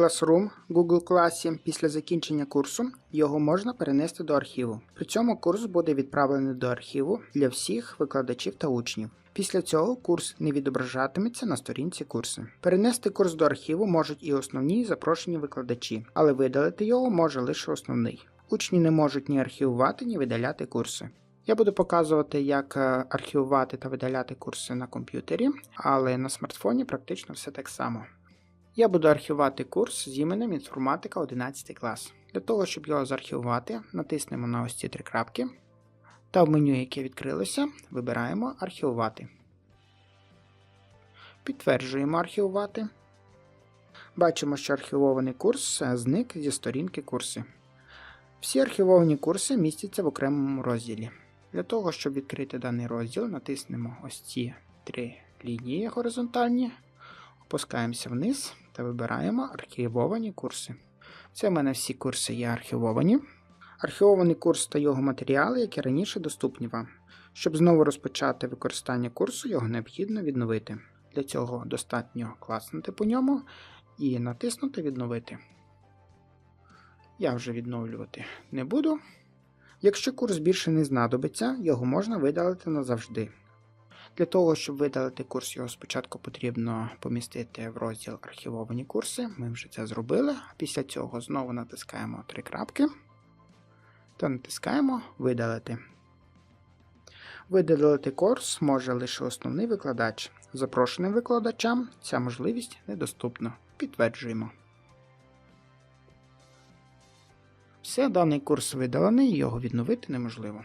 Classroom Google класі після закінчення курсу його можна перенести до архіву. При цьому курс буде відправлений до архіву для всіх викладачів та учнів. Після цього курс не відображатиметься на сторінці курсу. Перенести курс до архіву можуть і основні запрошені викладачі, але видалити його може лише основний. Учні не можуть ні архівувати, ні видаляти курси. Я буду показувати, як е, архівувати та видаляти курси на комп'ютері, але на смартфоні практично все так само. Я буду архівувати курс з іменем інформатика 11 клас. Для того, щоб його заархівувати, натиснемо на ось ці три крапки. Та в меню, яке відкрилося, вибираємо Архівувати. Підтверджуємо архівувати. Бачимо, що архівований курс зник зі сторінки курси. Всі архівовані курси містяться в окремому розділі. Для того, щоб відкрити даний розділ, натиснемо ось ці три лінії горизонтальні, опускаємося вниз та вибираємо архівовані курси. Це в мене всі курси є архівовані. Архівований курс та його матеріали, які раніше доступні вам. Щоб знову розпочати використання курсу, його необхідно відновити. Для цього достатньо класнути по ньому і натиснути Відновити. Я вже відновлювати не буду. Якщо курс більше не знадобиться, його можна видалити назавжди. Для того, щоб видалити курс, його спочатку потрібно помістити в розділ Архівовані курси. Ми вже це зробили. Після цього знову натискаємо три крапки та натискаємо Видалити. Видалити курс може лише основний викладач. Запрошеним викладачам ця можливість недоступна. Підтверджуємо. Все, даний курс видалений, його відновити неможливо.